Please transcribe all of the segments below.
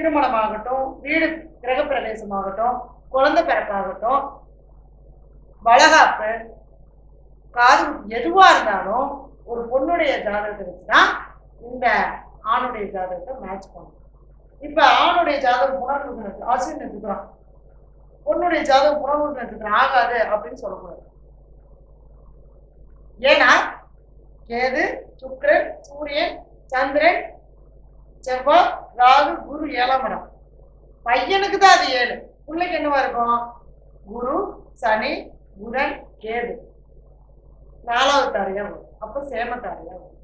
திருமணமாகட்டும் வீடு கிரகப்பிரவேசமாகட்டும் குழந்தை பிறப்பாகட்டும் வளகாப்பு காது எதுவாக இருந்தாலும் ஒரு பொண்ணுடைய ஜாதகத்தை வச்சு தான் இந்த ஆணுடைய ஜாதகத்தை மேட்ச் பண்ணும். இப்போ ஆணுடைய ஜாதகம் புனர்வு ஆசிரியர் அஸ்வின் நட்சத்திரம் பொண்ணுடைய ஜாதகம் புனர்வு நட்சத்திரம் ஆகாது அப்படின்னு சொல்லக்கூடாது. ஏன்னா கேது சுக்கிரன் சூரியன் சந்திரன் செவ்வாய் ராகு குரு ஏழாம் இடம். பையனுக்கு தான் அது ஏழு. பிள்ளைக்கு என்னவா இருக்கும்? குரு சனி குரன் கேது. நாலாவது தாரையா வரும். அப்ப சேமத்தாரையா வரும்.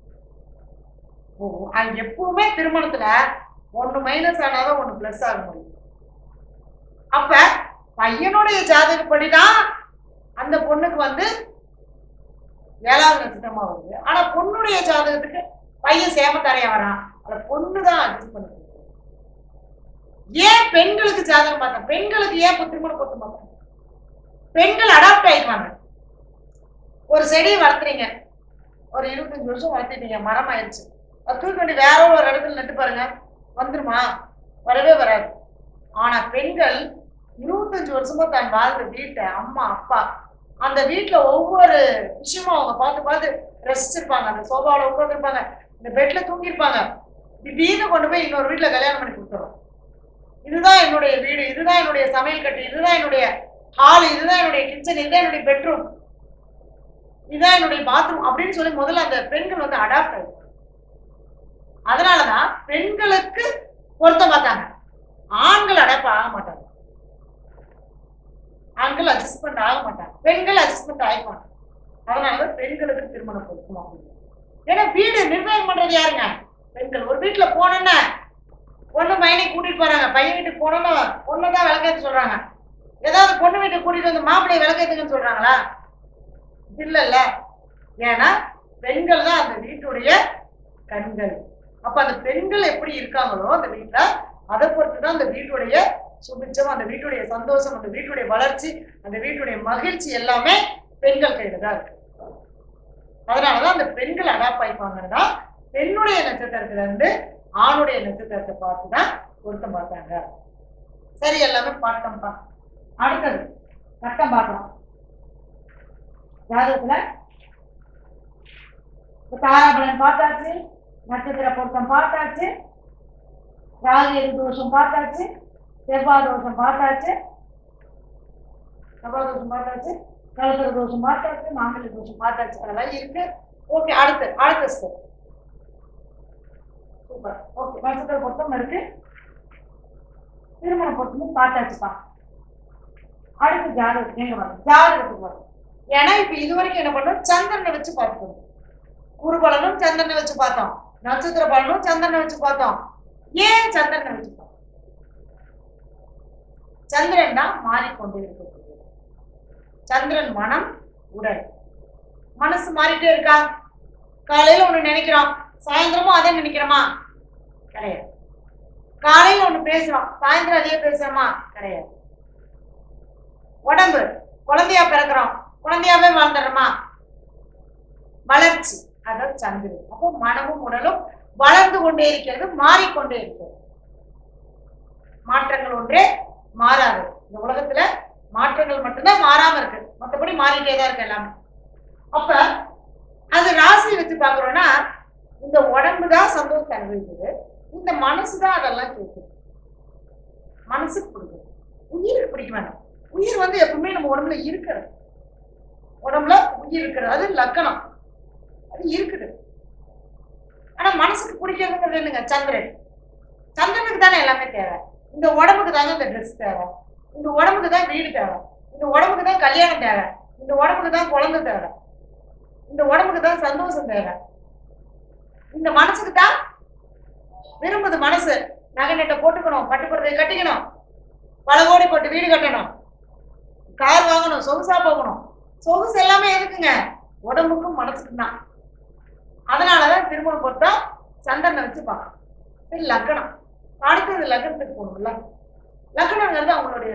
ஓ, அங்க எப்பவுமே திருமணத்துல ஒண்ணு மைனஸ் ஆனாதான் ஒண்ணு பிளஸ் ஆக முடியும். அப்ப பையனுடைய ஜாதகப்படிதான் அந்த பொண்ணுக்கு வந்து ஏழாவது நட்சத்திரமா வருது. ஆனா பொண்ணுடைய ஜாதகத்துக்கு பையன் சேமத்தாரையா வரான். அந்த பொண்ணு தான் அட்ஜஸ்ட் பண்ண ஏன் பெண்களுக்கு ஜாதகம் பார்த்தேன் பெண்களுக்கு ஏன் இப்ப திருமணம் பொருத்தம் பெண்கள் அடாப்ட் ஆயிடுவாங்க ஒரு செடியை வளர்த்துறீங்க ஒரு இருபத்தஞ்சு வருஷம் வளர்த்துட்டீங்க. மரம் ஆயிடுச்சு அது தூக்கி கொண்டு வேற ஒரு இடத்துல நட்டு பாருங்க. வந்துருமா? வரவே வராது. ஆனா பெண்கள் இருபத்தஞ்சு வருஷமா தான் வாழ்ந்த வீட்டை அம்மா அப்பா அந்த வீட்டுல ஒவ்வொரு விஷயமும் அவங்க பார்த்து பார்த்து ரசிச்சிருப்பாங்க. அந்த சோபாவில் உட்காந்துருப்பாங்க இந்த பெட்ல தூங்கியிருப்பாங்க. திடீர்னு கொண்டு போய் இன்னொரு வீட்டுல கல்யாணம் பண்ணி கொடுத்துறோம். இதுதான் என்னுடைய வீடு இதுதான் என்னுடைய சமையல் கட்டு இதுதான் என்னுடைய ஹால் இதுதான் என்னுடைய கிச்சன் இதுதான் என்னுடைய பெட்ரூம் இதுதான் என்னுடைய பாத்ரூம் அப்படின்னு சொல்லி முதல்ல அந்த பெண்கள் வந்து அடாப்ட் ஆகும் அதனாலதான் பெண்களுக்கு பொருத்தம் பார்த்தாங்க. ஆண்கள் அடாப்ட் ஆக மாட்டாங்க. ஆண்கள் அட்ஜஸ்ட்மெண்ட் ஆக மாட்டாங்க. பெண்கள் அட்ஜஸ்ட்மெண்ட் ஆகிப்பாங்க அதனாலதான் பெண்களுக்கு திருமணம் கொடுக்கணும் அப்படின்னு ஏன்னா வீடு நிர்ணயம் பண்றது யாருங்க? பெண்கள். ஒரு வீட்டுல போனேன்னா பொண்ணு பையனை கூட்டிட்டு போறாங்க. பையன் வீட்டுக்கு போனோன்னா பொண்ணு தான் விளக்கேற்ற சொல்றாங்க. ஏதாவது பொண்ணு வீட்டுக்கு கூட்டிட்டு வந்து மாப்பிள்ளைய விளக்கேத்துக்குன்னு சொல்றாங்களா? இல்லைல்ல. ஏன்னா பெண்கள் தான் அந்த வீட்டுடைய கண்கள். அப்ப அந்த பெண்கள் எப்படி இருக்காங்களோ அந்த வீட்டுல அதை பொறுத்து தான் அந்த வீட்டுடைய சுபிச்சம் அந்த வீட்டுடைய சந்தோஷம் அந்த வீட்டுடைய வளர்ச்சி அந்த வீட்டுடைய மகிழ்ச்சி எல்லாமே பெண்கள் கையில தான் இருக்கு. அதனாலதான் அந்த பெண்கள் அடாப்ட் ஆயிப்பாங்கன்னா பெண்ணுடைய நட்சத்திரத்துல இருந்து ஆணுடைய நட்சத்திரத்தை பார்த்து தான் பொருத்தம் பார்த்தாங்க. சரி எல்லாமே பார்த்தோம்ப்பா அடுத்தது கட்டம் பார்க்கலாம். ஜாதகத்துல தாராபலன் பார்த்தாச்சு நட்சத்திர பொருத்தம் பார்த்தாச்சு ராகு தோஷம் பார்த்தாச்சு செவ்வாய் தோஷம் பார்த்தாச்சு செவ்வாய் தோஷம் பார்த்தாச்சு கலசர தோஷம் பார்த்தாச்சு மாமல்ல தோஷம் பார்த்தாச்சு அதெல்லாம் இருக்கு. ஓகே அடுத்து அடுத்த ஸ்டெப் சூப்பர். ஓகே நட்சத்திர பொருத்தம் இருக்கு திருமண பொருத்தமும் பார்த்தாச்சுப்பா அடுத்து ஜாதகம் எங்க வரும் ஜாதகத்துக்கு வரும் ஏன்னா இப்ப இது வரைக்கும் என்ன பண்ணோம்? சந்திரனை வச்சு பார்த்துக்கணும் குருபலனும் சந்திரனை வச்சு பார்த்தோம். நட்சத்திர பலனும் சந்திரனை வச்சு பார்த்தோம். ஏன் சந்திரனை வச்சு பார்த்தோம்? சந்திரன் தான் மாறிக்கொண்டே இருக்கக்கூடிய சந்திரன் மனம் உடல். மனசு மாறிட்டே இருக்கா? காலையில ஒண்ணு நினைக்கிறோம். சாயந்தரமும் அதே நினைக்கிறோமா? கிடையாது. காலையில் ஒன்று பேசுகிறோம் சாயந்தரம் அதையே பேசுகிறோமா கிடையாது. உடம்பு. குழந்தையா பிறக்கிறோம். குழந்தையாவே வாழ்ந்துடுறோமா? வளர்ச்சி. அதான் சந்திரன் அப்போ மனமும் உடலும் வளர்ந்து கொண்டே இருக்கிறது மாறிக்கொண்டே இருக்கிறது. மாற்றங்கள் ஒன்றே மாறாது. இந்த உலகத்துல மாற்றங்கள் மட்டும்தான் மாறாம இருக்கு. மற்றபடி மாறிட்டே தான் இருக்கு எல்லாமே. அப்ப அது ராசி வச்சு பாக்குறோம்னா இந்த உடம்பு தான் சந்தோஷத்தை அனுபவிக்குது. இந்த மனசு தான் அதெல்லாம் கேட்குது மனசுக்கு கொடுக்கும் உயிருக்கு பிடிக்க வேணாம். உயிர் வந்து எப்பவுமே நம்ம உடம்புல இருக்கிறது. உடம்புல உயிர் இருக்கிறது. அது லக்கணம். அது இருக்குது. ஆனா மனசுக்கு பிடிக்கிறதுங்கிறது என்னங்க? சந்திரன். சந்திரனுக்கு தானே எல்லாமே தேவை. இந்த உடம்புக்கு தாங்க இந்த ட்ரெஸ் தேவை. இந்த உடம்புக்கு தான் வீடு தேவை. இந்த உடம்புக்கு தான் கல்யாணம் தேவை. இந்த உடம்புக்கு தான் குழந்தை தேவை. இந்த உடம்புக்கு தான் சந்தோஷம் தேவை. இந்த மனசுக்கு தான் விரும்புது மனசு. நகை நெட்டை போட்டுக்கணும் பட்டுப்புறத்தை கட்டிக்கணும். பல கோடி போட்டு வீடு கட்டணும். கார் வாங்கணும் சொகுசா போகணும். சொகுசு எல்லாமே எதுக்குங்க? உடம்புக்கும் மனசுக்கும் தான். அதனாலதான் திருமணம் போட்டா சந்தனை வச்சு பார்க்கணும். இது லக்கணம். அடுத்தது லக்னத்துக்கு போகணும்ல. லக்னங்கிறது அவங்களுடைய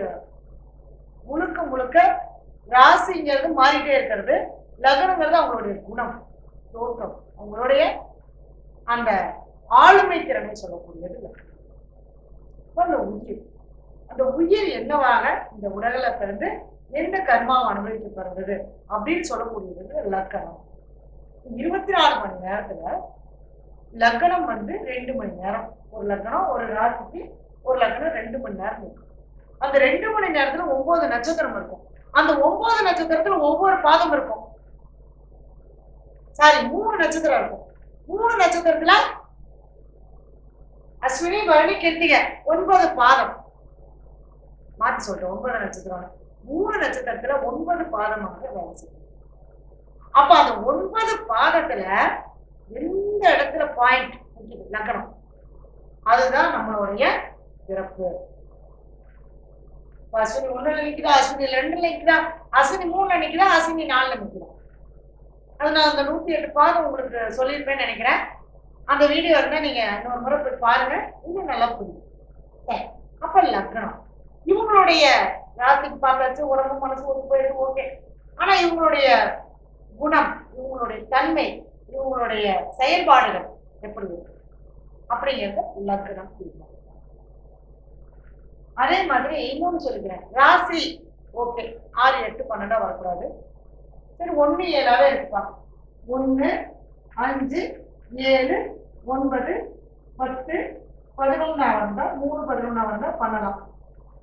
முழுக்க முழுக்க ராசிங்கிறது மாறிட்டே இருக்கிறது. லக்னங்கிறது அவங்களுடைய குணம் தோற்றம். அவங்களுடைய அந்த ஆளுமை திறனை சொல்லக்கூடியது அந்த உயிர். அந்த உயிர் என்னவாக இந்த உலகில பிறந்து எந்த கர்மாவை அனுபவித்து பிறந்தது அப்படின்னு சொல்லக்கூடியது லக்கணம். இருபத்தி நாலு மணி நேரத்துல லக்னம் வந்து ரெண்டு மணி நேரம். ஒரு லக்னம் ஒரு ராசிக்கு ஒரு லக்னம் ரெண்டு மணி நேரம் இருக்கும். அந்த ரெண்டு மணி நேரத்துல ஒன்பது நட்சத்திரம் இருக்கும். அந்த ஒன்பது நட்சத்திரத்துல ஒவ்வொரு பாதம் இருக்கும். சாரி மூணு நட்சத்திரம் இருக்கும். மூணு நட்சத்திரத்துல அஸ்வினி பரணி கிருத்திகை ஒன்பது பாதம். மாற்றி சொல்றேன் ஒன்பது நட்சத்திரம். மூணு நட்சத்திரத்துல ஒன்பது பாதமாக வேலை செய்யும். அப்ப அந்த ஒன்பது பாதத்துல எந்த இடத்துல பாயிண்ட் லக்கணம். அதுதான் நம்மளுடைய பிறப்பு. அஸ்வினி ஒண்ணுல நிக்கிறா அஸ்வினி ரெண்டுல நிக்கிறா அஸ்வினி மூணுல நிக்கிறா அஸ்வினி நாலுல நிக்கிறா அது நான் அந்த நூத்தி எட்டு பாதம் உங்களுக்கு சொல்லியிருப்பேன்னு நினைக்கிறேன். அந்த வீடியோ இருந்தால் நீங்கள் இன்னொரு முறை போய் பாருங்க. இன்னும் நல்லா புரியும். சரி. அப்போ லக்னம். இவங்களுடைய ராசிக்கு பார்த்தாச்சு உடம்பு மனசு ஒரு போயிட்டு ஓகே ஆனால் இவங்களுடைய குணம் இவங்களுடைய தன்மை இவங்களுடைய செயல்பாடுகள் எப்படி இருக்கு? அப்படிங்கிறது லக்னம் தீர்மானம் அதே மாதிரி இன்னொன்று சொல்லிக்கிறேன். ராசி ஓகே ஆறு எட்டு பன்னெண்டா வரக்கூடாது. சரி ஒன்று ஏழாவே இருக்குப்பா ஒன்று அஞ்சு ஏழு ஒன்பது பத்து பதினொன்னா வந்தா மூணு பதினொன்னா வந்தா பண்ணலாம்.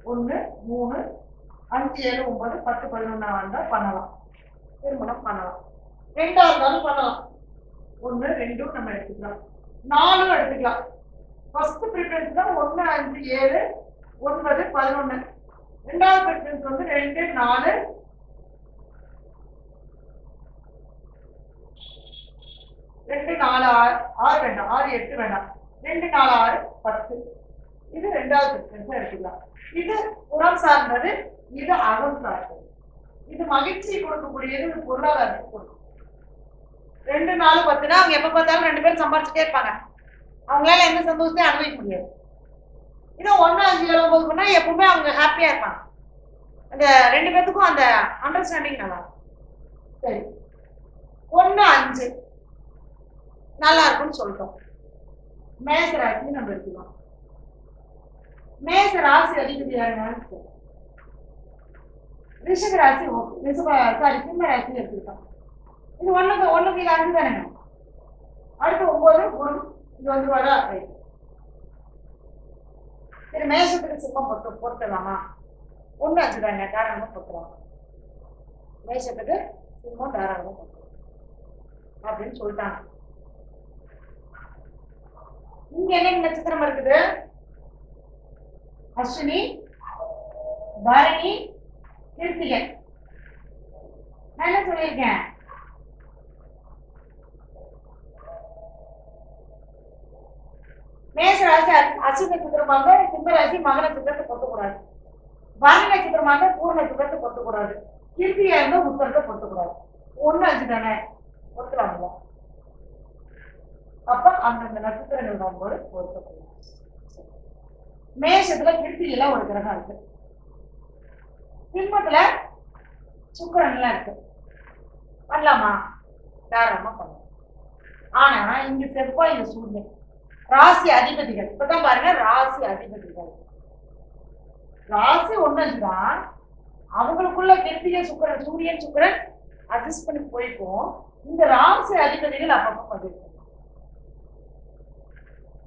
ஒன்று மூணு அஞ்சு ஏழு ஒன்பது பத்து பதினொன்னா வந்தா பண்ணலாம். திருமணம் பண்ணலாம். ரெண்டா இருந்தாலும் பண்ணலாம். ஒன்று ரெண்டும் நம்ம எடுத்துக்கலாம். நாலும் எடுத்துக்கலாம். ஃபர்ஸ்ட் ப்ரிஃபரன்ஸ் தான் ஒன்று அஞ்சு ஏழு ஒன்பது பதினொன்று ரெண்டாவது ப்ரிஃபரன்ஸ் வந்து ரெண்டு நாலு ரெண்டு நாலு ஆறு ஆறு வேண்டாம். ஆறு எட்டு வேண்டாம். ரெண்டு நாலு ஆறு பத்து. இது ரெண்டாவது ப்ரிஃபரன்ஸா எடுத்துக்கலாம். இது புறம் சார்ந்தது இது அகம் சார்ந்தது. இது மகிழ்ச்சி கொடுக்கக்கூடியது இது பொருளாதாரத்துக்கு கொடுக்கும். ரெண்டு நாலு பத்துனா அவங்க எப்போ பார்த்தாலும் ரெண்டு பேரும் சம்பாரிச்சுட்டே இருப்பாங்க. அவங்களால எந்த சந்தோஷத்தையும் அனுபவிக்க முடியாது. இதோ ஒன்று அஞ்சு எழுபது ஒன்பது பண்ணா எப்பவுமே அவங்க ஹாப்பியாக இருப்பாங்க. அந்த ரெண்டு பேர்த்துக்கும் அந்த அண்டர்ஸ்டாண்டிங் நல்லா இருக்கும். சரி. ஒன்று அஞ்சு. நல்லா இருக்கும்னு சொல்றோம். மேச ராசி நம்ம எடுத்துக்கலாம். மேச ராசி அதிபதி யாருங்க ரிஷப ராசி ஓகே ரிஷப சாரி சிம்ம ராசி எடுத்துக்கிட்டோம். இது ஒண்ணுக்கு ஒண்ணுக்கு இது அஞ்சு தானே? அடுத்து ஒன்பது குரு இது வந்து வர தான் சரி மேஷத்துக்கு சிம்மம் பொறுத்து பொருத்தலாமா? ஒன்று அஞ்சு தானே தாராளமாக பொருத்தலாம். மேஷத்துக்கு சிம்மம் தாராளமாக பொருத்தலாம். அப்படின்னு சொல்லிட்டாங்க. இங்க என்ன நட்சத்திரம் இருக்குது? அஸ்வினி பரணி கிருத்திகன். நான் என்ன சொல்லியிருக்கேன்? மேச ராசி அ- அஸ்வினி நட்சத்திரமாக சிம்ம ராசி மக நட்சத்திரத்தை பொருத்தக்கூடாது பரணி நட்சத்திரமாக பூர்ண நட்சத்திரத்தை பொருத்தக்கூடாது கிருத்திகை இருந்தால் உத்தரத்தை பொருத்தக்கூடாது ஒண்ணு அஞ்சு தானே பொருத்தலாம்ல அப்ப அந்தந்த நட்சத்திரங்கள் நோம்போடு பொருத்தப்படும். மேஷத்துல கிருத்திகையில ஒரு கிரகம் இருக்கு. சிம்மத்துல சுக்கிரன் எல்லாம் இருக்கு. பண்ணலாமா தாராளமா பண்ணலாம் ஆனா இங்க செவ்வாய் இங்க சூரியன். ராசி அதிபதிகள். இப்பதான் பாருங்க ராசி அதிபதிகள். ராசி ஒண்ணுதான் அவங்களுக்குள்ள கிருத்திய சுக்கரன் சூரியன் சுக்கிரன் அட்ஜஸ்ட் பண்ணி போயிருக்கோம் இந்த ராசி அதிபதிகள் அப்பப்ப பதிவு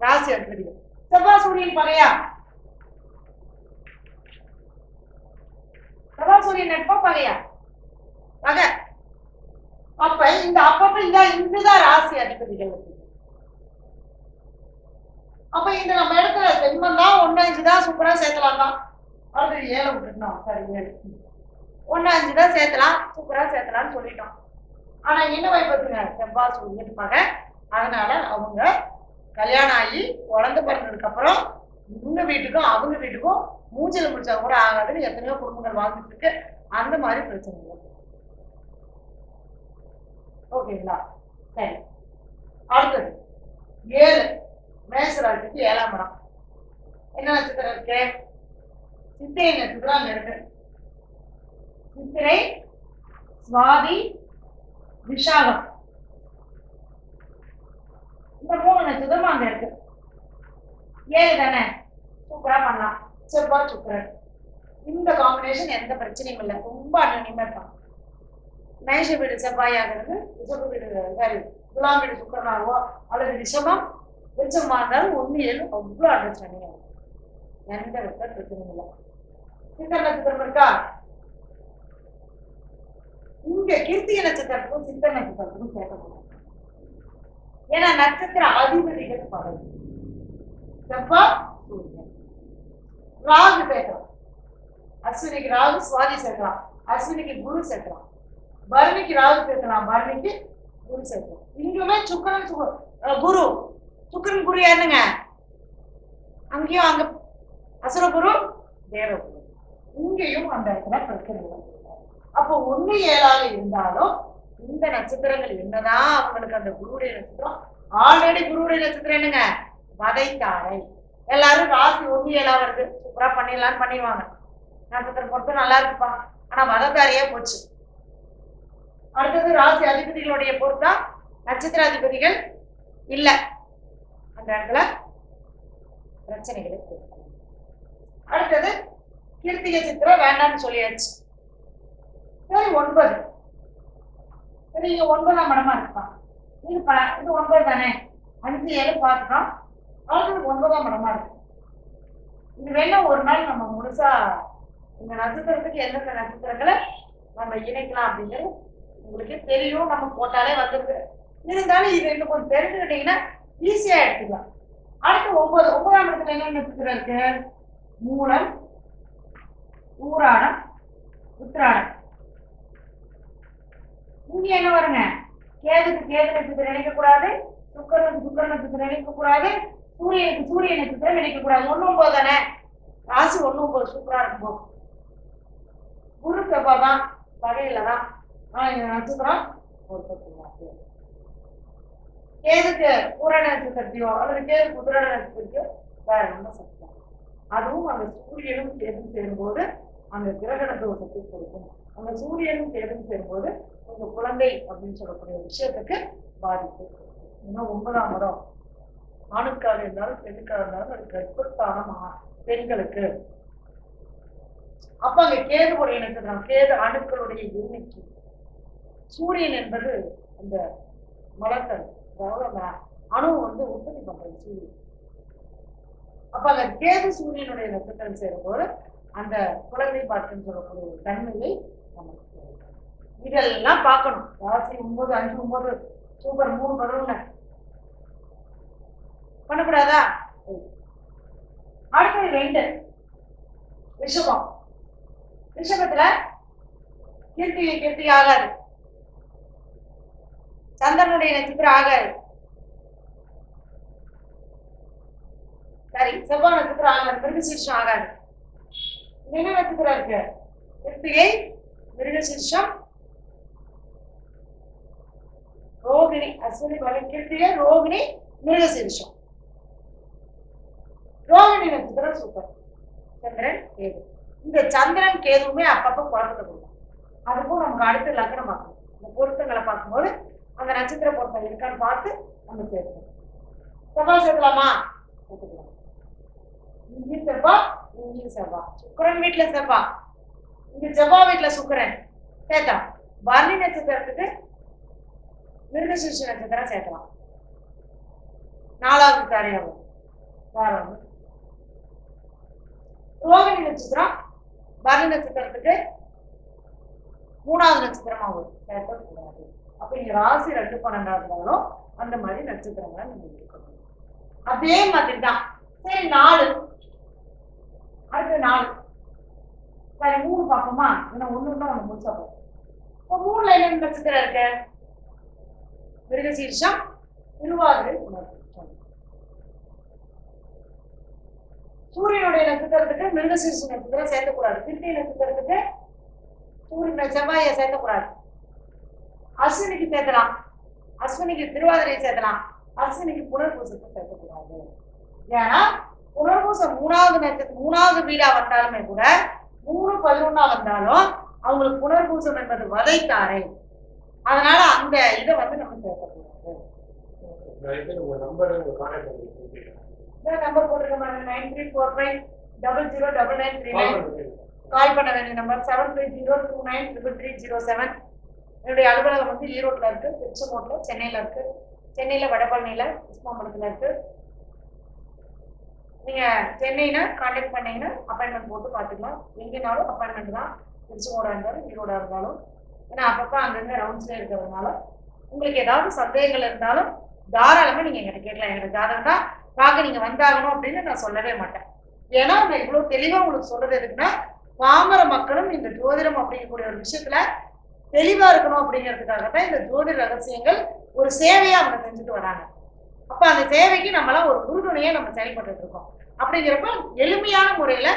ராசி அதிபதிகள் செவ்வாய் சூரியன் பகையா? செவ்வாய் சூரியன் நட்பா பகையா? பகை. அப்ப இந்த அப்பப்ப இந்த இதுதான் ராசி அதிபதிகள் அப்ப இந்த நம்ம இடத்துல செம்மன் தான் ஒன்னு அஞ்சு தான் சூப்பரா சேர்த்தலாம் தான் அடுத்து ஏழை விட்டுருந்தோம் சரி ஏழு. ஒண்ணு அஞ்சு தான் சேர்த்தலாம் சூப்பரா சேர்த்தலாம்னு சொல்லிட்டோம். ஆனா என்ன வைப்பதுங்க செவ்வாய் சூரியன் பகை. அதனால அவங்க கல்யாணம் ஆகி குழந்தை பிறந்ததுக்கு அப்புறம் இவங்க வீட்டுக்கும் அவங்க வீட்டுக்கும் மூஞ்சில முடிச்சா கூட ஆகாதுன்னு எத்தனையோ குடும்பங்கள் வாழ்ந்துட்டு இருக்கு. அந்த மாதிரி பிரச்சனைகள் ஓகேங்களா சரி. அடுத்தது. ஏழு. மேசராசிக்கு ஏழாம் இடம். என்ன நட்சத்திரம் இருக்கு சித்திரை நட்சத்திரம் அங்க இருக்கு சித்திரை சுவாதி விஷாகம் இந்த மூணு நட்சத்திரம் அங்க இருக்கு. ஏழு தானே? சூப்பரா பண்ணலாம். செவ்வாய் சுக்கரன் இந்த காம்பினேஷன் எந்த பிரச்சனையும் இல்லை. ரொம்ப அன்னியமா இருப்பாங்க மேஷ வீடு செவ்வாயாகிறது ரிஷப வீடு சாரி துலாம் வீடு சுக்கரனாகவோ அல்லது ரிஷபம்? ரிச்சமா இருந்தாலும் ஒன்று ஏழு அவ்வளோ அண்டர்ஸ்டாண்டிங் ஆகும் எந்த வித பிரச்சனையும் இல்லை. சித்த நட்சத்திரம் இருக்கா? இங்க கிருத்திக நட்சத்திரத்துக்கும் சித்த நட்சத்திரத்துக்கும் சேர்க்க முடியும் ஏன்னா நட்சத்திர அதிபதிகள் பதவி செவ்வாய் சூரியன். ராகு சேர்க்கலாம் அஸ்வினிக்கு ராகு சுவாதி சேர்க்கலாம் அஸ்வினிக்கு குரு சேர்க்கலாம் பரணிக்கு ராகு சேர்க்கலாம் பரணிக்கு குரு சேர்க்கலாம் இங்குமே சுக்கரன் சுக- குரு. சுக்கரன் குரு யாருங்க? அங்கேயும் அங்க அசுரகுரு தேவகுரு இங்கேயும் அந்த இடத்துல பிரச்சனை அப்போ ஒண்ணு ஏழாக இருந்தாலும் இந்த நட்சத்திரங்கள் என்னதான் அவங்களுக்கு அந்த குருவுடைய நட்சத்திரம்? ஆல்ரெடி குருவுடைய நட்சத்திரம் என்னங்க? வதைத்தாரை. எல்லாரும் ராசி ஒட்டியெல்லாம் ஏழா வருது. சூப்பரா பண்ணிடலாம்னு பண்ணிடுவாங்க. நட்சத்திரம் பொறுத்து நல்லா இருக்குப்பா. ஆனா வதத்தாரையே போச்சு. அடுத்தது ராசி அதிபதிகளுடைய பொறுத்தா நட்சத்திர அதிபதிகள் இல்ல. அந்த இடத்துல பிரச்சனைகளை கொடுக்கும். அடுத்தது கிருத்திகை சித்திரம் வேண்டாம்னு சொல்லியாச்சு. ஒன்பது. இது ஒன்பதாம் மடமா இருப்பான் இது ப- இது ஒன்பது தானே? அஞ்சு ஏழு பார்த்துட்டோம் அவங்களுக்கு ஒன்பதாம் மடமா இருக்கும் இது வேணா ஒரு நாள் நம்ம முழுசா இந்த நட்சத்திரத்துக்கு எந்தெந்த நட்சத்திரங்களை நம்ம இணைக்கலாம் அப்படிங்கிறது உங்களுக்கே தெரியும். நம்ம போட்டாலே வந்துருது. இருந்தாலும் இது இன்னும் கொஞ்சம் தெரிஞ்சுக்கிட்டீங்கன்னா ஈஸியா எடுத்துக்கலாம். அடுத்து ஒன்பது ஒன்பதாம் இடத்துல என்ன நட்சத்திரம் இருக்கு? மூலம் ஊராடம் உத்திராடம். இங்க என்ன வருங்க கேதுக்கு கேது நட்சத்திரம் நினைக்க கூடாது சுக்கரனுக்கு சுக்கர நட்சத்திரம் நினைக்க கூடாது சூரியனுக்கு சூரிய நட்சத்திரம் நினைக்க கூடாது ஒண்ணு ஒன்பது தானே? ராசி ஒண்ணு ஒன்பது சூப்பரா இருக்கும்? குரு செவ்வாய் தான் வகையில தான். ஆனா இந்த நட்சத்திரம் பொருத்தக்கூடாது கேதுக்கு பூரண நட்சத்திரத்தையோ அல்லது கேது புத்திர நட்சத்திரத்தையோ வேற ஒன்றும் அதுவும் அந்த சூரியனும் கேதும் சேரும்போது அந்த கிரகண சக்தி கொடுக்கும். அந்த சூரியனும் கேதும் சேரும்போது உங்க குழந்தை அப்படின்னு சொல்லக்கூடிய விஷயத்துக்கு பாதிப்பு. இன்னும் ஒன்பதாம் இடம் ஆணுக்காக இருந்தாலும் பெண்ணுக்காக இருந்தாலும் அது கர்ப்பத்தான மா- பெண்களுக்கு. அப்ப அங்க கேதுவுடைய நட்சத்திரம் கேது அணுக்களுடைய எண்ணிக்கை. சூரியன் என்பது அந்த மலர்கள் அதாவது அந்த அணு வந்து உற்பத்தி பண்றது சூரியன். அப்ப அந்த கேது சூரியனுடைய நட்சத்திரம் சேரும்போது அந்த குழந்தை பார்த்துன்னு சொல்லக்கூடிய ஒரு தன்மையை இதெல்லாம் பார்க்கணும். ராசி ஒன்பது அஞ்சு ஒன்பது. சூப்பர் மூணு பதவுங்க பண்ணக்கூடாதா? அடுத்தது ரெண்டு. ரிஷபம். ரிஷபத்துல கீர்த்திகை கீர்த்திகை ஆகாது. சந்திரனுடைய நட்சத்திரம் ஆகாது. சரி செவ்வாய் நட்சத்திரம் ஆகாது. மிருகசீர்ஷம் ஆகாது. என்ன நட்சத்திரம் இருக்கு? கிருத்திகை மிருகசீர்ஷம் ரோகிணி அஸ்வினி பரணி கிருத்திகை ரோகிணி மிருகசீர்ஷம் ரோகிணி நட்சத்திரம் சூப்பர் சந்திரன் கேது இந்த சந்திரன் கேதுவுமே அப்பப்போ குழப்பத்தை கொடுக்கும் அதுக்கும் நமக்கு அடுத்து லக்னம் பார்க்கணும் இந்த பொருத்தங்களை பார்க்கும்போது அந்த நட்சத்திர பொருத்தம் இருக்கான்னு பார்த்து நம்ம சேர்க்கணும் செவ்வாய் சேர்க்கலாமா சேர்த்துக்கலாம் இங்கேயும் செவ்வா இங்கேயும் செவ்வா சுக்கரன் வீட்டுல செவ்வா இங்க செவ்வாய் வீட்டுல சுக்கரன் சேர்த்தா பரணி நட்சத்திரத்துக்கு மிருகசீர்ஷ நட்சத்திரம் சேர்க்கலாம். நாலாவது காரியம். வேற ரோகிணி நட்சத்திரம். பரணி நட்சத்திரத்துக்கு மூணாவது நட்சத்திரமா வரும். சேர்க்கக்கூடாது அப்ப இங்க ராசி ரெண்டு பன்னெண்டா இருந்தாலும் அந்த மாதிரி நட்சத்திரங்களை நம்ம இருக்கணும் அதே மாதிரி தான் சரி நாலு. அடுத்த நாலு. சரி மூணு பார்ப்போமா இன்னும் ஒண்ணு தான் நம்ம முடிச்சா போகும் இப்போ மூணுல என்ன நட்சத்திரம் இருக்கு? மிருகசீர்ஷம் திருவாதிரை உணர்வு சூரியனுடைய நட்சத்திரத்துக்கு மிருகசீர்ஷ நட்சத்திரம் சேர்க்கக்கூடாது. திருத்தி நட்சத்திரத்துக்கு சூரியன் செவ்வாயை சேர்க்கக்கூடாது. அஸ்வினிக்கு சேர்க்கலாம். அஸ்வினிக்கு திருவாதிரையை சேர்க்கலாம். அஸ்வினிக்கு புனர்பூசத்தை சேர்க்கக்கூடாது. ஏன்னா புனர்பூசம் மூணாவது நட்சத்திரம் மூணாவது வீடா வந்தாலுமே கூட மூணு பதினொன்னா வந்தாலும் அவங்களுக்கு புனர்பூசம் என்பது வதைத்தாரை. அதனால அந்த இதை வந்து நம்ம சேர்க்கக்கூடாது. நம்பர் போட்டுருக்க nine three four five double zero double nine three call nine call பண்ண வேண்டிய number seven three zero two nine triple three zero seven என்னுடைய அலுவலகம் வந்து ஈரோட்டில் இருக்கு திருச்செங்கோட்டில் சென்னையில் இருக்கு. சென்னையில் வடபழனியில் கிருஷ்ணாம்பலத்தில் இருக்கு. நீங்கள் சென்னைனா காண்டாக்ட் பண்ணீங்கன்னா அப்பாயின்மெண்ட் போட்டு பார்த்துக்கலாம். எங்கேனாலும் அப்பாயின்மெண்ட் தான் திருச்செங்கோடாக இருந்தாலும் ஈரோடாக இருந்தாலும். ஏன்னா அப்பப்போ அங்கங்கே ரவுண்ட்ஸில் இருக்கிறதுனால உங்களுக்கு ஏதாவது சந்தேகங்கள் இருந்தாலும் தாராளமாக நீங்கள் எங்கிட்ட கேட்கலாம். எங்கிட்ட ஜாதகம் தான். பார்க்க நீங்கள் வந்தாகணும் அப்படின்னு நான் சொல்லவே மாட்டேன். ஏன்னா நான் இவ்வளோ தெளிவாக உங்களுக்கு சொல்றது எதுக்குன்னா பாமர மக்களும் இந்த ஜோதிடம் அப்படிங்கக்கூடிய ஒரு விஷயத்துல தெளிவா இருக்கணும் அப்படிங்கிறதுக்காக தான் இந்த ஜோதிட ரகசியங்கள் ஒரு சேவையா அவங்க செஞ்சுட்டு வராங்க. அப்ப அந்த சேவைக்கு நம்மளாம் ஒரு உறுதுணையா நம்ம செயல்பட்டு இருக்கோம். அப்படிங்கிறப்ப எளிமையான முறையில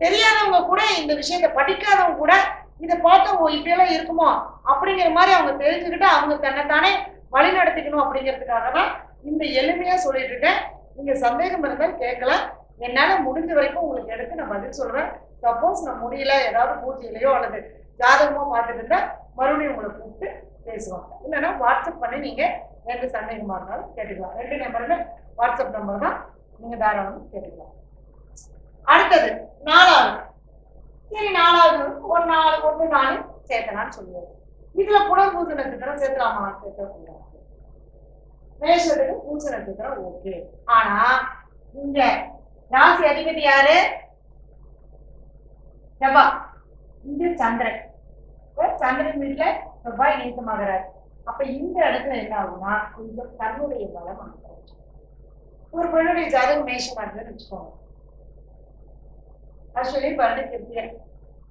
தெரியாதவங்க கூட இந்த விஷயத்தை படிக்காதவங்க கூட இதை பார்த்தா ஓ இப்படியெல்லாம் இருக்குமோ? அப்படிங்கிற மாதிரி அவங்க தெரிஞ்சுக்கிட்டு அவங்க தன்னைத்தானே வழி நடத்திக்கணும் அப்படிங்கிறதுக்காக தான் இந்த எளிமையா சொல்லிட்டு இருக்கேன். நீங்க சந்தேகம் இருந்தால் கேட்கலாம். என்னால முடிஞ்ச வரைக்கும் உங்களுக்கு எடுத்து நான் பதில் சொல்றேன். சப்போஸ் நான் முடியல ஏதாவது பூஜையிலையோ அல்லது ஜாதகமோ பார்த்துட்டு இருந்தா மறுபடியும் உங்களை கூப்பிட்டு பேசுவாங்க இல்லைன்னா வாட்ஸ்அப் பண்ணி நீங்க எந்த சந்தேகமா இருந்தாலும் கேட்டுக்கலாம். ரெண்டு நம்பருமே வாட்ஸ்அப் நம்பர் தான் நீங்க தாராளமாக கேட்டுக்கலாம். அடுத்தது நாலாவது. சரி நாலாவது ஒரு நாலு ஒன்று நாலு சேர்த்தனான்னு சொல்லுவோம். இதுல புனர் பூஜை நட்சத்திரம் சேர்த்தலாமா? சேர்த்தக்கூடாது மேஷத்துக்கு பூச நட்சத்திரம் ஓகே. ஆனா இங்க ராசி அதிபதி யாரு? செவ்வா. இது சந்திரன். சந்திரன் வீட்டுல செவ்வாய் நீசமாகிறார் அப்ப இந்த இடத்துல என்ன ஆகும்னா கொஞ்சம் தன்னுடைய பலம் அனுப்பும் ஒரு பெண்ணுடைய ஜாதகம் மேஷமா இருந்ததுன்னு வச்சுக்கோங்க. ஆக்சுவலி பரணி கிருத்தியன்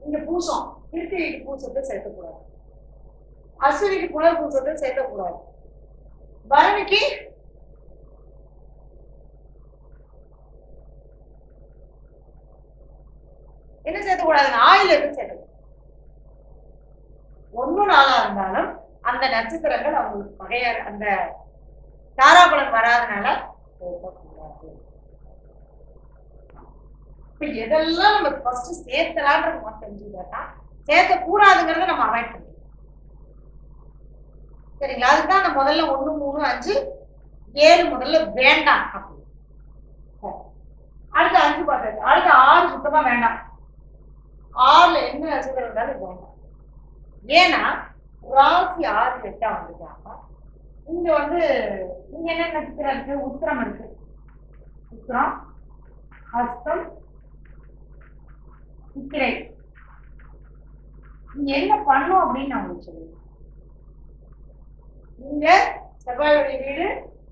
இந்த பூசம் கிருத்திகைக்கு பூசத்தை சேர்க்கக்கூடாது. அஸ்வினிக்கு புனர் பூசத்தை சேர்க்கக்கூடாது. பரணிக்கு என்ன சேர்த்தக்கூடாதுன்னு ஆயில் எதுவும் சேர்க்கக்கூடாது ஒண்ணு நாளா இருந்தாலும் அந்த நட்சத்திரங்கள் அவங்களுக்கு பகையா அந்த தாராபலம் வராதனால போகக்கூடாது இப்ப எதெல்லாம் நம்ம ஃபர்ஸ்ட் சேர்த்தலான்றது நம்ம தெரிஞ்சுக்கிட்டா சேர்க்க கூடாதுங்கிறத நம்ம அவாய்ட் பண்ணிக்கலாம் சரிங்களா? அதுதான் நம்ம முதல்ல ஒண்ணு மூணு அஞ்சு ஏழு முதல்ல வேண்டாம் அப்படி அடுத்த அடுத்து அஞ்சு பார்த்தாச்சு அடுத்து ஆறு சுத்தமா வேண்டாம். ஆறுல என்ன நட்சத்திரம் இருந்தாலும் வேண்டாம். ஏன்னா ராசி ஆறு எட்டா வந்துட்டாங்க இங்க வந்து இங்க என்ன நட்சத்திரம் இருக்கு? உத்திரம் இருக்கு. உத்திரம் ஹஸ்தம் சித்திரை. இங்க என்ன பண்ணும் அப்படின்னு நான் உங்களுக்கு சொல்லுவேன் இங்க செவ்வாயுடைய வீடு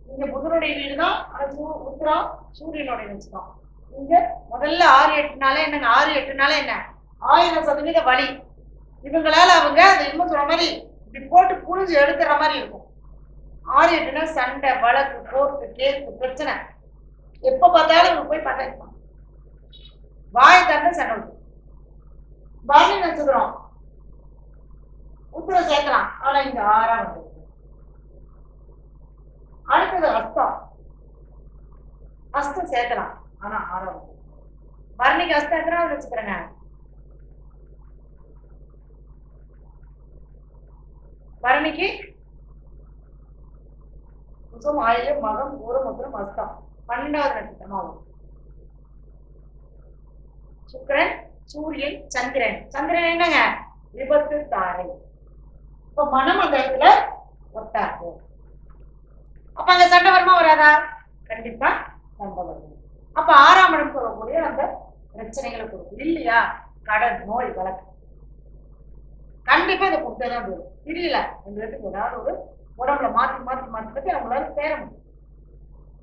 இங்க புதனுடைய வீடு தான் ஆனா சூ- உத்திரம் சூரியனுடைய நட்சத்திரம். இங்க முதல்ல ஆறு எட்டு நாளே என்னங்க ஆறு எட்டுனால என்ன? ஆயிரம் சதவீத வழி இவங்களால அவங்க அந்த இன்னும் சொல்ற மாதிரி இப்படி போட்டு புழிஞ்சு எடுக்கிற மாதிரி இருக்கும். ஆறு எட்டுனா சண்டை வழக்கு கோர்ட்டு கேஸ் பிரச்சனை. எப்ப பார்த்தாலும் இவங்க போய் பார்த்தா வாய தந்து சண்டை பாலி பரணி நட்சத்திரம் சேர்க்கலாம். ஆனா இங்க ஆறாம் வந்து அடுத்தது அஸ்தம். அஸ்தம் சேர்க்கலாம். ஆனா ஆறாம் வந்து அஸ்தம் எத்தனாவது வச்சுக்கிறேங்க பரணிக்கு புசம் ஆயிலம் மகம் பூரம் அப்புறம் அஸ்தம் பன்னெண்டாவது நட்சத்திரமா வரும். சுக்கிரன் சூரியன் சந்திரன். சந்திரன் என்னங்க? விபத்து தாரை. இப்ப மனம் அந்த இடத்துல ஒட்டாது அப்ப அங்க சண்டை வருமா வராதா? கண்டிப்பா சண்டை வரும். அப்ப ஆறாம் இடம் சொல்லக்கூடிய அந்த பிரச்சனைகளை கொடுக்கும். இல்லையா? கடன் நோய் வழக்கு. கண்டிப்பா இதை கொடுத்ததான் வரும் தெரியல எங்களுக்கு இடத்துக்கு ஏதாவது ஒரு உடம்புல மாத்தி மாத்தி மாத்தி மாத்தி அவங்களால சேர முடியும்.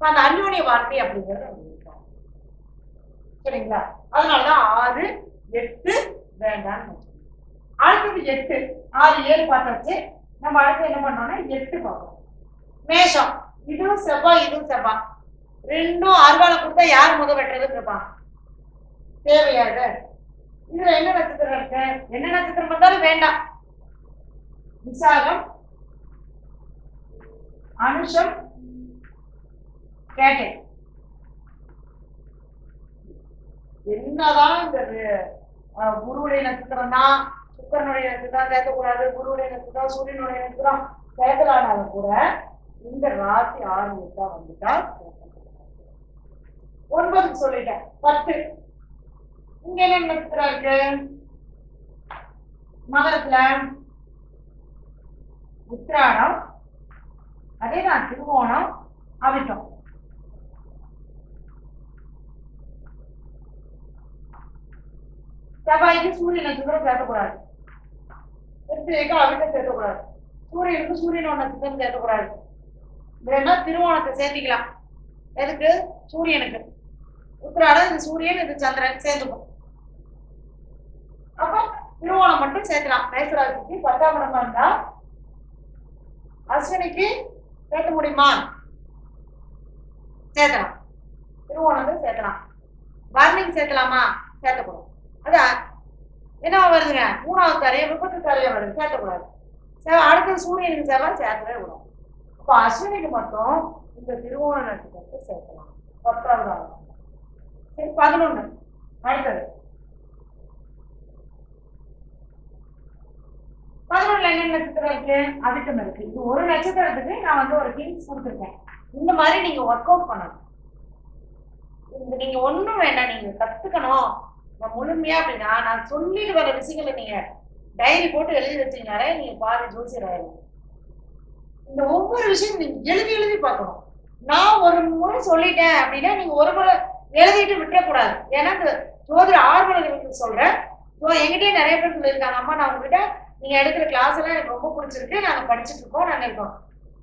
அந்த அஞ்சோனிய வார்த்தை அப்படிங்கிறது அவங்க இருக்காங்க. சரிங்களா? அதனாலதான் ஆறு எட்டு வேண்டாம்னு அடுத்தது எட்டு ஆறு ஏழு பார்த்தாச்சு நம்ம அடுத்து என்ன பண்ணோம்னா எட்டு பார்ப்போம். மேஷம் இதுவும் செவ்வாய் இதுவும் செவ்வாய் ரெண்டும் அருவாலை கொடுத்தா யார் முத வெட்டுறதுன்னு இருப்பான் தேவையாது இதுல என்ன நட்சத்திரம் இருக்கு? என்ன நட்சத்திரம் வந்தாலும் வேண்டாம். விசாகம் அனுஷம் கேட்டேன் என்னதான் இந்த குருவுடைய நட்சத்திரம் தான் சுக்கரனுடைய நட்சத்திரம் சேர்க்கக்கூடாது குருவுடைய நட்சத்திரம் சூரியனுடைய நட்சத்திரம் சேர்க்கலானாலும் கூட இந்த ராசி ஆறு வந்துட்டா ஒன்பதுக்கு சொல்லிட்டேன். பத்து. இங்க என்ன நட்சத்திரம் இருக்கு? மகரத்துல உத்திராடம் அதேதான் திருவோணம் அவிட்டம். செவ்வாய்க்கு சூரிய நட்சத்திரம் சேர்க்கக்கூடாது. திருத்திரைக்கு அவிட்டம் சேர்க்கக்கூடாது. சூரியனுக்கு சூரியனோட நட்சத்திரம் சேர்க்கக்கூடாது. வேணா திருவோணத்தை சேர்த்திக்கலாம். எதுக்கு? சூரியனுக்கு. உத்திராடம் இது சூரியன் இது சந்திரன் சேர்த்துக்கும். திருவோணம் மட்டும் சேர்க்கலாம். மேசராசிக்கு பத்தாம் இடமா இருந்தா அஸ்வினிக்கு சேர்க்க முடியுமா? சேர்க்கலாம். திருவோணத்தை சேர்க்கலாம். வர்ணிங் சேர்க்கலாமா? சேர்க்கக்கூடாது அதான் என்ன வருதுங்க? மூணாவது தரைய முப்பத்து தரைய வருது. சேர்க்கக்கூடாது சே அடுத்த சூரியனுக்கு சேவை சேர்க்கவே விடும் அப்போ அஸ்வினிக்கு மட்டும் இந்த திருவோண நட்சத்திரத்தை சேர்க்கலாம். பத்தாவது சரி பதினொன்று அடுத்தது. பதினொன்றுல என்ன நட்சத்திரம் இருக்கு அவிட்டம் இருக்கு. இது ஒரு நட்சத்திரத்துக்கு நான் வந்து ஒரு ஹிண்ட்ஸ் கொடுத்துருக்கேன். இந்த மாதிரி நீங்க ஒர்க் அவுட் பண்ணணும். இந்த நீங்க ஒண்ணும் வேண்டாம் நீங்க கத்துக்கணும். நான் முழுமையா அப்படின்னா நான் சொல்லிட்டு வர விஷயங்களை நீங்க டைரி போட்டு எழுதி வச்சீங்கனாலே நீங்க பாதி ஜோசியர் ஆயிடும் இந்த ஒவ்வொரு விஷயம் நீங்க எழுதி எழுதி பார்க்கணும். நான் ஒரு முறை சொல்லிட்டேன் அப்படின்னா நீங்க ஒரு முறை எழுதிட்டு விட்டுறக்கூடாது. ஏன்னா இந்த ஜோதிட ஆர்வலர்களுக்கு சொல்றேன். ஸோ எங்கிட்டயே நிறைய பேர் சொல்லியிருக்காங்க. அம்மா நான் உங்ககிட்ட நீங்க எடுக்கிற கிளாஸ் எல்லாம் எனக்கு ரொம்ப பிடிச்சிருக்கு. நாங்க படிச்சுட்டு இருக்கோம். நாங்க இருக்கோம்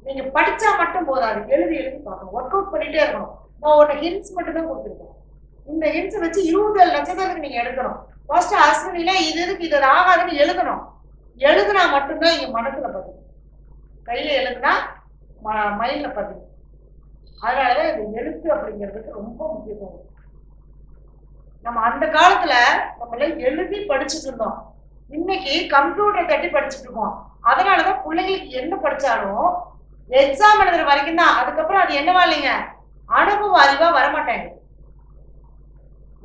நீங்க படிச்சா மட்டும் போதாது எழுதி எழுதி பார்க்கணும். ஒர்க் அவுட் பண்ணிட்டே இருக்கணும். நான் உன்னை ஹிண்ட்ஸ் மட்டும் தான் கொடுத்துருக்கேன். இந்த ஹிண்ட்ஸ் வச்சு இருபது லட்சத்துக்கு நீங்க எடுக்கணும். ஃபர்ஸ்ட் அஸ்வினில இது இதுக்கு இது ஆகாதுன்னு எழுதணும். எழுதுனா மட்டும்தான் இங்க மனசுல பதிவு கையில எழுதுனா மைண்ட்ல பதிவு அதனாலதான் இந்த எழுத்து அப்படிங்கிறதுக்கு ரொம்ப முக்கியத்துவம். நம்ம அந்த காலத்துல நம்மள எழுதி படிச்சுட்டு இருந்தோம். இன்னைக்கு கம்ப்யூட்டர் தட்டி படிச்சுட்டு இருக்கோம். அதனாலதான் பிள்ளைங்களுக்கு என்ன படிச்சாலும் எக்ஸாம் எழுதுற வரைக்கும் தான். அதுக்கப்புறம் அது என்னவா இல்லைங்க? அனுபவ அறிவா வரமாட்டாங்க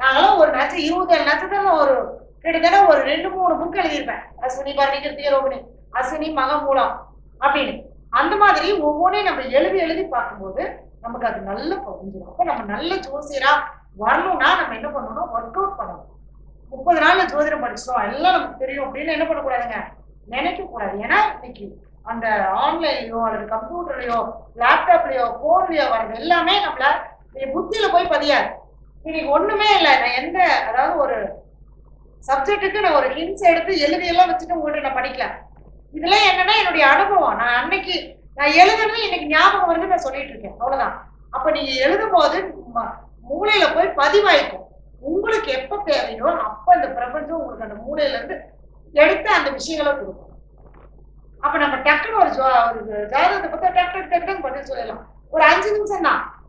நாங்களும் ஒரு நட்ச இருபது நட்சத்திரம் ஒரு கிட்டத்தட்ட ஒரு ரெண்டு மூணு புக் எழுதியிருப்பேன். அஸ்வினி பரணி ரோகிணி அஸ்வினி மகமூலம் அப்படின்னு. அந்த மாதிரி ஒவ்வொன்றையும் நம்ம எழுதி எழுதி பார்க்கும்போது நமக்கு அது நல்ல புரிஞ்சிடும். அப்போ நம்ம நல்ல ஜோசியரா வரணும்னா நம்ம என்ன பண்ணணும்? ஒர்க் அவுட் பண்ணணும். முப்பது நாள்ல ஜோதிடம் படிச்சோம். எல்லாம் நமக்கு தெரியும். அப்படின்னு என்ன பண்ணக்கூடாதுங்க? நினைக்க கூடாது ஏன்னா இன்னைக்கு அந்த ஆன்லைன்லயோ அல்லது கம்ப்யூட்டர்லயோ லேப்டாப்லயோ போன்லயோ வர்றது எல்லாமே நம்மள புத்தியில போய் பதியாது. இன்னைக்கு ஒண்ணுமே இல்லை. நான் எந்த அதாவது ஒரு சப்ஜெக்ட்டுக்கு நான் ஒரு ஹிண்ட்ஸ் எடுத்து எழுதி எல்லாம் வச்சுட்டு உங்கள்கிட்ட நான் படிக்கல. இதெல்லாம் என்னன்னா என்னுடைய அனுபவம். நான் அன்னைக்கு நான் எழுதுறது இன்னைக்கு ஞாபகம் வந்து நான் சொல்லிட்டு இருக்கேன். அவ்வளவுதான். அப்ப நீங்க எழுதும் போது மூளையில போய் பதிவாயிருக்கும் உங்களுக்கு எப்ப தேவையோ அப்ப அந்த பிரபஞ்சம் உங்களுக்கு அந்த மூளையில இருந்து எடுத்து அந்த விஷயங்களை கொடுக்கும். அப்ப நம்ம டக்குன்னு ஒரு ஜோ- ஒரு ஜாதகத்தை பத்தி டக்கு டக்குன்னு பதில் சொல்லலாம். ஒரு அஞ்சு நிமிஷம் தான்.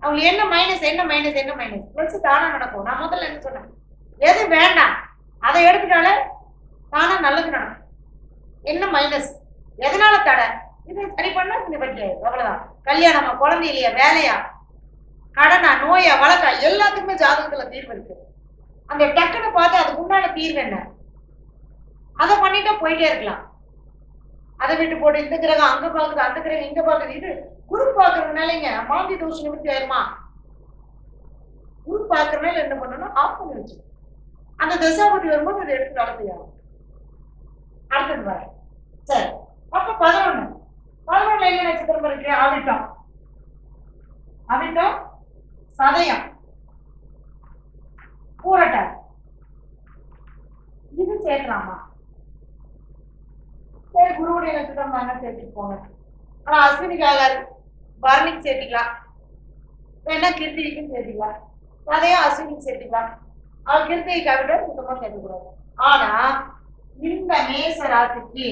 அவங்களுக்கு என்ன மைனஸ் என்ன மைனஸ் என்ன மைனஸ் பிளஸ் தானா நடக்கும். நான் முதல்ல என்ன சொன்னேன்? எது வேண்டாம். அதை எடுத்துட்டாலே தானா நல்லது நடக்கும். என்ன மைனஸ் எதனால தடை? இதை சரி பண்ணா நிவர்த்தி ஆயிடும் அவ்வளவுதான். கல்யாணமா? குழந்தை இல்லையா வேலையா? கடனா நோயா வழக்கா எல்லாத்துக்குமே ஜாதகத்துல தீர்வு இருக்கு. அந்த டக்குன்னு பார்த்து அதுக்கு முன்னால தீர்வு என்ன? அதை பண்ணிட்டா போயிட்டே இருக்கலாம். அதை விட்டு போட்டு இந்த கிரகம் அங்க பாக்குது அந்த கிரகம் இங்க பாக்குது இது குரு பாக்குறதுனாலங்க மாந்தி தோஷ நிமித்தி ஆயிருமா? குரு பாக்குறதுனால என்ன பண்ணணும் ஆஃப் பண்ணி வச்சு அந்த தசாபதி வரும்போது அதை எடுத்து வேலை செய்யணும் அடுத்தது வர சரி அப்ப பதினொன்னு பதினொன்னுல என்ன நட்சத்திரம் இருக்கு ஆவிட்டம் அவிட்டம் சதயம் பூரட்டாதி இது சேர்க்கலாமா சரி குருவுடைய நட்சத்திரம் தாங்க சேர்த்துட்டு போங்க ஆனா அஸ்வினிக்கு ஆகாது பரணிக்கு சேர்த்துக்கலாம். வேணா கிருத்திகைக்கும் சேர்த்துக்கலாம். சதயம் அஸ்வினிக்கு சேர்த்துக்கலாம். அவள் கிருத்திகைக்காக விட சுத்தமா சேர்த்துக்கூடாது ஆனா இந்த மேச ராசிக்கு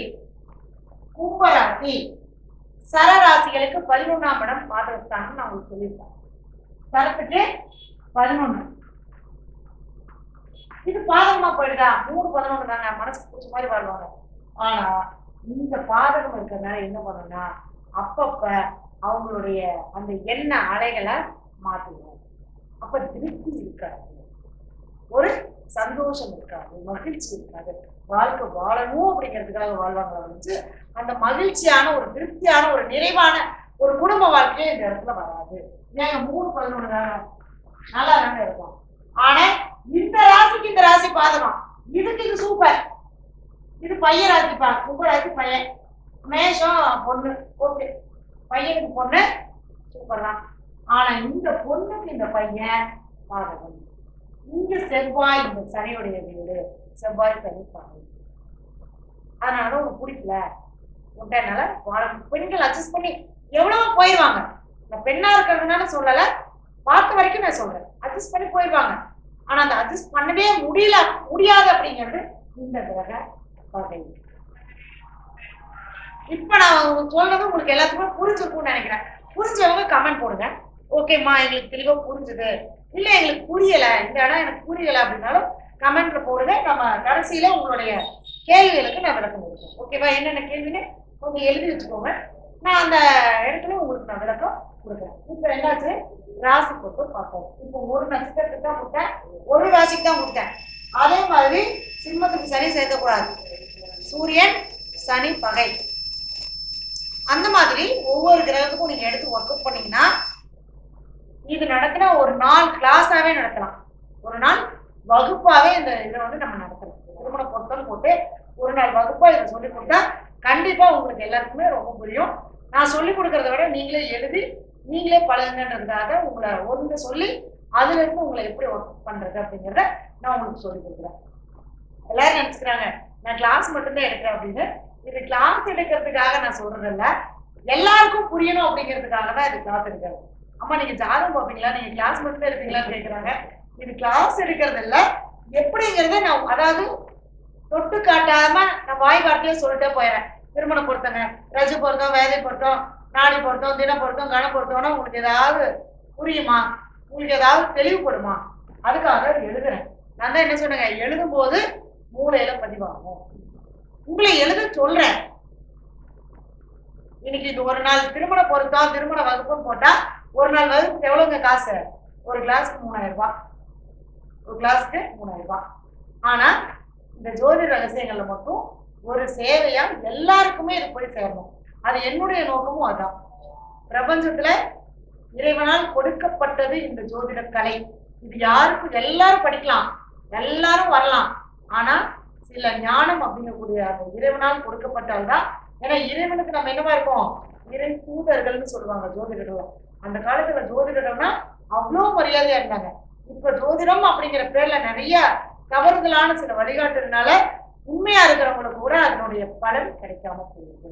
கும்பராசி சரராசிகளுக்கு பதினொன்னாம் இடம் பாதகஸ்தானம் நான் உங்களுக்கு சொல்லியிருக்கேன். சரத்துக்கு பதினொன்னு. இது பாதகமா போயிடுதா? மூணு பதினொன்று தாங்க. மனசுக்கு பிடிச்ச மாதிரி வாழ்வாங்க. ஆனா இந்த பாதகம் இருக்கிறதுனால என்ன பண்ணணும்னா அப்பப்ப அவங்களுடைய அந்த எண்ண அலைகளை மாற்றுவோம். அப்ப திருப்தி இருக்காது. ஒரு சந்தோஷம் இருக்காது மகிழ்ச்சி இருக்காது. வாழ்க்கை வாழணும் அப்படிங்கிறதுக்காக வாழ்வாங்க வந்து அந்த மகிழ்ச்சியான ஒரு திருப்தியான ஒரு நிறைவான ஒரு குடும்ப வாழ்க்கையே இந்த இடத்துல வராது. ஏன் மூணு பதினொன்று நல்லா தானே இருக்கும். ஆனா இந்த ராசிக்கு இந்த ராசி பாதகம். இதுக்கு இது சூப்பர் இது பையன் ராசிப்பா கும்ப ராசி பையன். மேஷம் பொண்ணு. ஓகே பையனுக்கு பொண்ணு சூப்பர் ஆனா இந்த பொண்ணுக்கு இந்த பையன் பாதகம். இங்க செவ்வாய் இந்த சனியுடைய வீடு. செவ்வாய் சனி பாதகம். அதனால உனக்கு பிடிக்கல. உடனால வாழ பெண்கள் அட்ஜஸ்ட் பண்ணி எவ்வளவோ போயிடுவாங்க நான் பெண்ணா இருக்கிறதுனால சொல்லல. பார்த்த வரைக்கும் நான் சொல்றேன். அட்ஜஸ்ட் பண்ணி போயிடுவாங்க ஆனா அந்த அட்ஜஸ்ட் பண்ணவே முடியல முடியாது அப்படிங்கிறது இந்த கிரக வகை இப்ப நான் உங்களுக்கு சொல்றது உங்களுக்கு எல்லாத்துக்குமே புரிஞ்சிருக்கும்னு நினைக்கிறேன். புரிஞ்சவங்க கமெண்ட் போடுங்க. ஓகேம்மா எங்களுக்கு தெளிவா புரிஞ்சுது. இல்ல எங்களுக்கு புரியல. இந்த இடம் எனக்கு புரியல அப்படின்னாலும் கமெண்ட்ல போடுங்க. நம்ம கடைசியில உங்களுடைய கேள்விகளுக்கு நான் விளக்கம் கொடுப்போம். ஓகேவா என்னென்ன கேள்வின்னு கொஞ்சம் எழுதி வச்சுக்கோங்க. நான் அந்த இடத்துல உங்களுக்கு நான் விளக்கம் கொடுக்குறேன். இப்போ என்னாச்சு? ராசி போட்டு பார்ப்போம். இப்போ ஒரு நட்சத்திரத்துக்கு தான் கொடுத்தேன். ஒரு ராசிக்கு தான் கொடுத்தேன். அதே மாதிரி சிம்மத்துக்கு சனி சேர்க்கக்கூடாது. சூரியன் சனி பகை. அந்த மாதிரி ஒவ்வொரு கிரகத்துக்கும் நீங்க எடுத்து ஒர்க் அவுட் பண்ணீங்கன்னா இது நடத்தினா ஒரு நாள் கிளாஸாவே நடத்தலாம் ஒரு நாள் வகுப்பாவே இந்த இதை வந்து நம்ம நடத்தலாம். திருமண பொருத்தம் போட்டு ஒரு நாள் வகுப்பா இதை சொல்லி கொடுத்தா கண்டிப்பா உங்களுக்கு எல்லாருக்குமே ரொம்ப புரியும். நான் சொல்லி கொடுக்கறத விட நீங்களே எழுதி நீங்களே பழகுங்கன்றதுக்காக உங்களை ஒன்று சொல்லி அதுல இருந்து உங்களை எப்படி ஒர்க் பண்றது அப்படிங்கிறத நான் உங்களுக்கு சொல்லி கொடுக்குறேன். எல்லாரும் நினைச்சுக்கிறாங்க நான் கிளாஸ் மட்டும்தான் எடுக்கிறேன் அப்படின்னு. இது கிளாஸ் எடுக்கிறதுக்காக நான் சொல்றது இல்ல எல்லாருக்கும் புரியணும் அப்படிங்கிறதுக்காக தான் இது கிளாஸ் எடுக்கிறது. அம்மா நீங்க ஜாதகம் பார்ப்பீங்களா? நீங்க கிளாஸ் மட்டும் எடுப்பீங்களான்னு கேட்குறாங்க இது கிளாஸ் எடுக்கிறது இல்ல எப்படிங்கிறத நான் அதாவது தொட்டு காட்டாம நான் வாய் வார்த்தையே சொல்லிட்டே போயிடறேன் திருமணம் பொருத்தங்க ரஜ பொருத்தம் வேதை பொருத்தம் நாடி பொருத்தம் தின பொருத்தம் கன பொருத்தம்னா உங்களுக்கு ஏதாவது புரியுமா? உங்களுக்கு ஏதாவது தெளிவுபடுமா? அதுக்காக எழுதுறேன். நான் தான் என்ன சொன்னேங்க? எழுதும்போது மூளையில பதிவாகும். உங்களை எழுத சொல்றேன். இன்னைக்கு இது ஒரு நாள் திருமண பொருத்தம் திருமண வகுப்பும் போட்டா ஒரு நாள் வகுப்புக்கு எவ்வளவுங்க காசு? ஒரு கிளாஸ்க்கு மூணாயிரம் ரூபாய். ஒரு கிளாஸ்க்கு மூணாயிரம் ரூபாய். ஆனா இந்த ஜோதி ரகசியங்கள்ல மட்டும் ஒரு சேவையா எல்லாருக்குமே இது போய் சேரணும். அது என்னுடைய நோக்கமும் அதான். பிரபஞ்சத்துல இறைவனால் கொடுக்கப்பட்டது இந்த ஜோதிட கலை இது யாருக்கும் எல்லாரும் படிக்கலாம். எல்லாரும் வரலாம். ஆனா இல்ல ஞானம் அப்படிங்கக்கூடிய அந்த இறைவனால் கொடுக்கப்பட்டால்தான். ஏன்னா இறைவனுக்கு நம்ம என்னவா இருக்கோம்? இறை தூதர்கள்னு சொல்லுவாங்க ஜோதிடர்கள் அந்த காலத்துல ஜோதிடர்கள்னா அவ்வளோ மரியாதையா இருந்தாங்க. இப்ப ஜோதிடம் அப்படிங்கிற பேர்ல நிறைய தவறுதலான சில வழிகாட்டுறதுனால உண்மையா இருக்கிறவங்களுக்கு கூட அதனுடைய பலன் கிடைக்காம போயிடுது.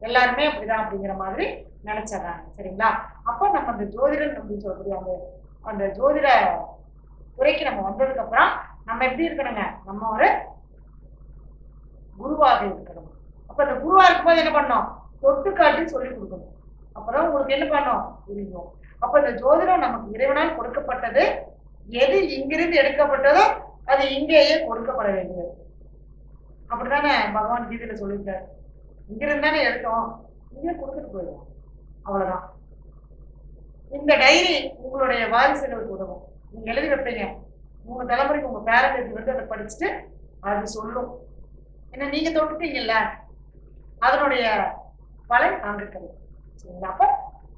எல்லாருமே அப்படிதான் அப்படிங்கிற மாதிரி நினைச்சிடுறாங்க. சரிங்களா? அப்போ நம்ம அந்த ஜோதிடன் அப்படின்னு சொல்லக்கூடிய அந்த அந்த ஜோதிட துறைக்கு நம்ம வந்ததுக்கு அப்புறம் நம்ம எப்படி இருக்கணுங்க? நம்ம ஒரு குருவாக இருக்கணும். அப்ப அந்த குருவா இருக்கும்போது என்ன பண்ணோம் தொட்டு காட்டி சொல்லி கொடுக்கணும். அப்பதான் உங்களுக்கு என்ன பண்ணோம் புரியும். அப்ப இந்த ஜோதிடம் நமக்கு இறைவனால் கொடுக்கப்பட்டது. எது இங்கிருந்து எடுக்கப்பட்டதோ அது இங்கேயே கொடுக்கப்பட வேண்டியது அப்படித்தானே பகவான் கீதையில சொல்லியிருக்காரு. இங்கிருந்து தானே எடுத்தோம். இங்கே கொடுத்துட்டு போயிடுவோம். அவ்வளவுதான். இந்த டைரி உங்களுடைய வாரிசுகளுக்கு உதவும். நீங்க எழுதி வைப்பீங்க. மூணு தலைமுறைக்கு உங்க பேரண்ட் வந்து அதை படிச்சுட்டு அது சொல்லும். ஏன்னா நீங்க தொட்டுட்டீங்கல்ல? அதனுடைய பலன் அங்க கிடைக்கும் சரிங்களா? அப்ப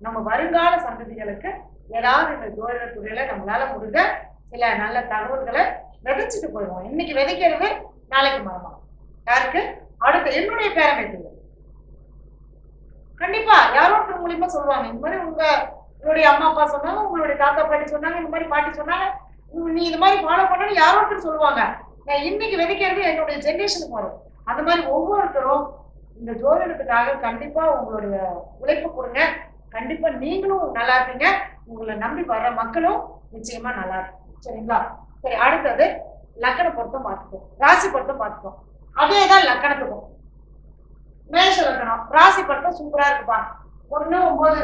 நம்ம வருங்கால சந்ததிகளுக்கு ஏதாவது இந்த ஜோதிட துறையில நம்மளால முடிஞ்ச சில நல்ல தகவல்களை விதைச்சிட்டு போயிடுவோம். இன்னைக்கு விதைக்கிறது நாளைக்கு மரமா யாருக்கு? அடுத்த என்னுடைய பேரம்பேத்திகள் கண்டிப்பா யாரோ ஒருத்தர் மூலியமா சொல்லுவாங்க இந்த மாதிரி உங்க உங்களுடைய அம்மா அப்பா சொன்னாங்க உங்களுடைய தாத்தா பாட்டி சொன்னாங்க இந்த மாதிரி பாட்டி சொன்னாங்க நீ இது மாதிரி ஃபாலோ பண்ணணும்னு யாரோ ஒருத்தர் சொல்லுவாங்க. நான் இன்னைக்கு விதைக்கிறது என்னுடைய ஜென்ரேஷனுக்கு வரும். அந்த மாதிரி ஒவ்வொருத்தரும் இந்த ஜோதிடத்துக்காக கண்டிப்பா உங்களுடைய உழைப்பு கொடுங்க. கண்டிப்பா நீங்களும் நல்லா இருப்பீங்க. உங்களை நம்பி வர்ற மக்களும் நிச்சயமா நல்லா இருக்கும் சரிங்களா? சரி அடுத்தது லக்கண பொருத்தம் பார்த்துப்போம். ராசி பொருத்தம் பார்த்துப்போம். அதே தான் லக்கணத்துக்கும். மேஷ லக்கணம். ராசி பொருத்தம் சூப்பரா இருக்குப்பா. ஒண்ணு ஒன்பது.